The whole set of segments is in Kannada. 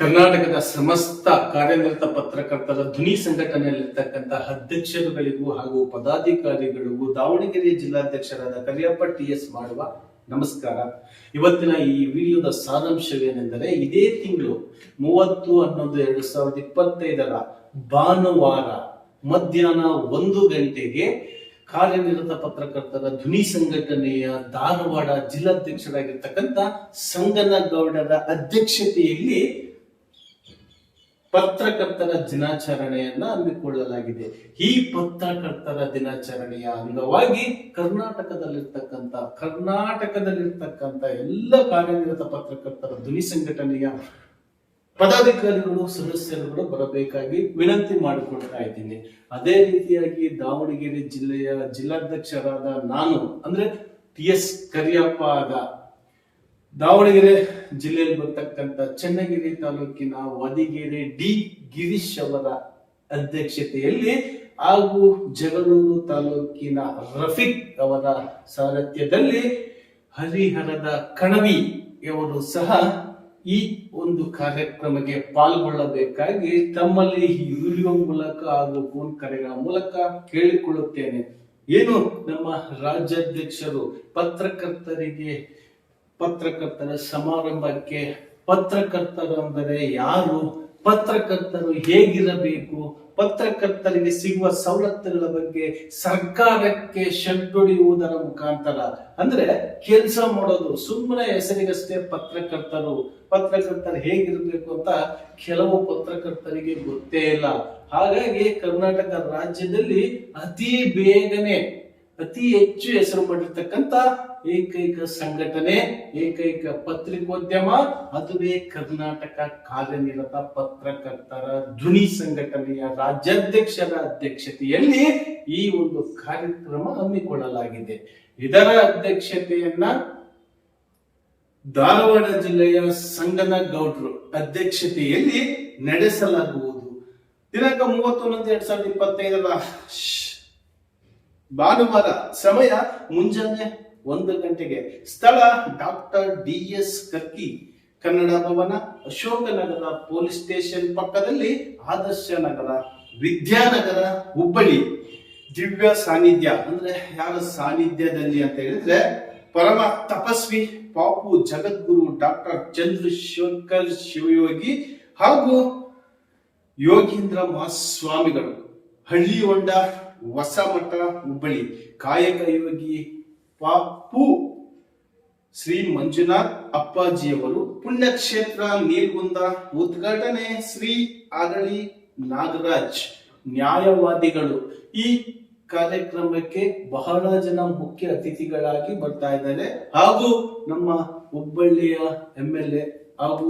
ಕರ್ನಾಟಕದ ಸಮಸ್ತ ಕಾರ್ಯನಿರತ ಪತ್ರಕರ್ತರ ಧ್ವನಿ ಸಂಘಟನೆಯಲ್ಲಿರ್ತಕ್ಕಂಥ ಅಧ್ಯಕ್ಷರುಗಳಿಗೂ ಹಾಗೂ ಪದಾಧಿಕಾರಿಗಳಿಗೂ ದಾವಣಗೆರೆ ಜಿಲ್ಲಾಧ್ಯಕ್ಷರಾದ ಕರಿಯಪ್ಪ ಟಿ ಎಸ್ ಮಾಡುವ ನಮಸ್ಕಾರ. ಇವತ್ತಿನ ಈ ವಿಡಿಯೋದ ಸಾರಾಂಶವೇನೆಂದರೆ ಇದೇ ತಿಂಗಳು ಮೂವತ್ತು ಹನ್ನೊಂದು ಎರಡು ಸಾವಿರದ ಇಪ್ಪತ್ತೈದರ ಭಾನುವಾರ ಮಧ್ಯಾಹ್ನ ಒಂದು ಗಂಟೆಗೆ ಕಾರ್ಯನಿರತ ಪತ್ರಕರ್ತರ ಧ್ವನಿ ಸಂಘಟನೆಯ ಧಾರವಾಡ ಜಿಲ್ಲಾಧ್ಯಕ್ಷರಾಗಿರ್ತಕ್ಕಂಥ ಸಂಗನಗೌಡರ ಅಧ್ಯಕ್ಷತೆಯಲ್ಲಿ ಪತ್ರಕರ್ತರ ದಿನಾಚರಣೆಯನ್ನ ಹಮ್ಮಿಕೊಳ್ಳಲಾಗಿದೆ. ಈ ಪತ್ರಕರ್ತರ ದಿನಾಚರಣೆಯ ಅಂಗವಾಗಿ ಕರ್ನಾಟಕದಲ್ಲಿರ್ತಕ್ಕಂಥ ಕರ್ನಾಟಕದಲ್ಲಿರ್ತಕ್ಕಂಥ ಎಲ್ಲ ಕಾರ್ಯನಿರತ ಪತ್ರಕರ್ತರ ಧ್ವನಿ ಸಂಘಟನೆಯ ಪದಾಧಿಕಾರಿಗಳು, ಸದಸ್ಯರುಗಳು ಬರಬೇಕಾಗಿ ವಿನಂತಿ ಮಾಡಿಕೊಳ್ತಾ ಇದ್ದೀನಿ. ಅದೇ ರೀತಿಯಾಗಿ ದಾವಣಗೆರೆ ಜಿಲ್ಲೆಯ ಜಿಲ್ಲಾಧ್ಯಕ್ಷರಾದ ನಾನು, ಅಂದ್ರೆ ಟಿ ಎಸ್ ಕರಿಯಪ್ಪ ಆದ ದಾವಣಗೆರೆ ಜಿಲ್ಲೆಯಲ್ಲಿ ಬರ್ತಕ್ಕಂಥ ಚನ್ನಗಿರಿ ತಾಲೂಕಿನ ವದಿಗೆರೆ ಡಿ ಗಿರೀಶ್ ಅವರ ಅಧ್ಯಕ್ಷತೆಯಲ್ಲಿ ಹಾಗೂ ಜಗಳೂರು ತಾಲೂಕಿನ ರಫೀಕ್ ಅವರ ಸಾರಥ್ಯದಲ್ಲಿ ಹರಿಹರದ ಕಣವಿ ಅವರು ಸಹ ಈ ಒಂದು ಕಾರ್ಯಕ್ರಮಕ್ಕೆ ಪಾಲ್ಗೊಳ್ಳಬೇಕಾಗಿ ತಮ್ಮಲ್ಲಿ ಈ ಮೂಲಕ ಹಾಗೂ ಫೋನ್ ಕರೆಗಳ ಮೂಲಕ ಕೇಳಿಕೊಳ್ಳುತ್ತೇನೆ. ಏನು ನಮ್ಮ ರಾಜ್ಯಾಧ್ಯಕ್ಷರು, ಪತ್ರಕರ್ತರಿಗೆ ಪತ್ರಕರ್ತರ ಸಮಾರಂಭಕ್ಕೆ ಪತ್ರಕರ್ತರು ಅಂದರೆ ಯಾರು? ಪತ್ರಕರ್ತರು ಹೇಗಿರಬೇಕು? ಪತ್ರಕರ್ತರಿಗೆ ಸಿಗುವ ಸವಲತ್ತುಗಳ ಬಗ್ಗೆ ಸರ್ಕಾರಕ್ಕೆ ಶಡ್ಡೊಡೆಯುವುದರ ಮುಖಾಂತರ. ಅಂದ್ರೆ ಕೆಲಸ ಮಾಡೋದು ಸುಮ್ಮನೆ ಹೆಸರಿಗಷ್ಟೇ ಪತ್ರಕರ್ತರು. ಪತ್ರಕರ್ತರು ಹೇಗಿರಬೇಕು ಅಂತ ಕೆಲವು ಪತ್ರಕರ್ತರಿಗೆ ಗೊತ್ತೇ ಇಲ್ಲ. ಹಾಗಾಗಿ ಕರ್ನಾಟಕ ರಾಜ್ಯದಲ್ಲಿ ಅತಿ ಬೇಗನೆ ಅತಿ ಹೆಚ್ಚು ಹೆಸರು ಮಾಡಿರ್ತಕ್ಕಂಥ ಏಕೈಕ ಸಂಘಟನೆ, ಏಕೈಕ ಪತ್ರಿಕೋದ್ಯಮ, ಅದುವೇ ಕರ್ನಾಟಕ ಕಾರ್ಯನಿರತ ಪತ್ರಕರ್ತರ ಧ್ವನಿ ಸಂಘಟನೆಯ ರಾಜ್ಯಾಧ್ಯಕ್ಷರ ಅಧ್ಯಕ್ಷತೆಯಲ್ಲಿ ಈ ಒಂದು ಕಾರ್ಯಕ್ರಮ ಹಮ್ಮಿಕೊಳ್ಳಲಾಗಿದೆ. ಇದರ ಅಧ್ಯಕ್ಷತೆಯನ್ನ ಧಾರವಾಡ ಜಿಲ್ಲೆಯ ಸಂಗನ ಗೌಡ್ರು ಅಧ್ಯಕ್ಷತೆಯಲ್ಲಿ ನಡೆಸಲಾಗುವುದು. ದಿನಾಂಕ ಮೂವತ್ತೊಂದು, ಎರಡ್ ಸಾವಿರದ ಇಪ್ಪತ್ತೈದರ ಭಾನುವಾರ ಸಮಯ ಮುಂಜಾನೆ ಒಂದು ಗಂಟೆಗೆ. ಸ್ಥಳ doctor D S Kakki Kannada Bhavan, Ashoknagar police station ಪಕ್ಕದಲ್ಲಿ ಆದರ್ಶ ನಗರ, ವಿದ್ಯಾನಗರ ಹುಬ್ಬಳ್ಳಿ. ದಿವ್ಯ ಸಾನ್ನಿಧ್ಯ ಅಂದ್ರೆ ಯಾರ ಸಾನ್ನಿಧ್ಯದಲ್ಲಿ ಅಂತ ಹೇಳಿದ್ರೆ ಪರಮ ತಪಸ್ವಿ ಪಾಪು ಜಗದ್ಗುರು ಡಾಕ್ಟರ್ ಚಂದ್ರಶೇಖರ್ ಶಿವಯೋಗಿ ಹಾಗೂ ಯೋಗೀಂದ್ರ ಮಹಾಸ್ವಾಮಿಗಳು. ಹಳ್ಳಿ ಹೊಂಡ ಹೊಸ ಮಠ ಹುಬ್ಬಳ್ಳಿ. ಕಾಯಕ ಯೋಗಿ ಪಾಪು ಶ್ರೀ ಮಂಜುನಾಥ್ ಅಪ್ಪಾಜಿಯವರು ಪುಣ್ಯಕ್ಷೇತ್ರ ನೀಲ್ಗುಂದ, ಉದ್ಘಾಟನೆ ಶ್ರೀ ಅರಳಿ ನಾಗರಾಜ್, ನ್ಯಾಯವಾದಿಗಳು. ಈ ಕಾರ್ಯಕ್ರಮಕ್ಕೆ ಬಹಳ ಜನ ಮುಖ್ಯ ಅತಿಥಿಗಳಾಗಿ ಬರ್ತಾ ಇದ್ದಾರೆ. ಹಾಗೂ ನಮ್ಮ ಹುಬ್ಬಳ್ಳಿಯ ಎಂ ಎಲ್ ಎ ಹಾಗೂ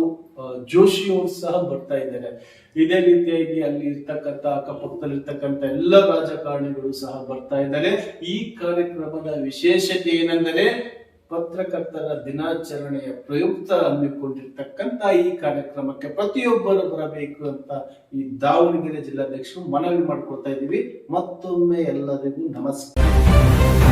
ಜೋಶಿ ಸಹ ಬರ್ತಾ ಇದ್ದಾರೆ. ಇದೇ ರೀತಿಯಾಗಿ ಅಲ್ಲಿ ಇರ್ತಕ್ಕಂಥ ಅಕ್ಕಪಕ್ಕದಲ್ಲಿ ಇರ್ತಕ್ಕಂಥ ಎಲ್ಲ ರಾಜಕಾರಣಿಗಳು ಸಹ ಬರ್ತಾ ಇದ್ದಾರೆ. ಈ ಕಾರ್ಯಕ್ರಮದ ವಿಶೇಷತೆ ಏನೆಂದರೆ ಪತ್ರಕರ್ತರ ದಿನಾಚರಣೆಯ ಪ್ರಯುಕ್ತ ಹಮ್ಮಿಕೊಂಡಿರ್ತಕ್ಕಂಥ ಈ ಕಾರ್ಯಕ್ರಮಕ್ಕೆ ಪ್ರತಿಯೊಬ್ಬರು ಬರಬೇಕು ಅಂತ ಈ ದಾವಣಗೆರೆ ಜಿಲ್ಲಾಧ್ಯಕ್ಷರು ಮನವಿ ಮಾಡ್ಕೊಳ್ತಾ ಇದ್ದೀವಿ. ಮತ್ತೊಮ್ಮೆ ಎಲ್ಲರಿಗೂ ನಮಸ್ಕಾರ.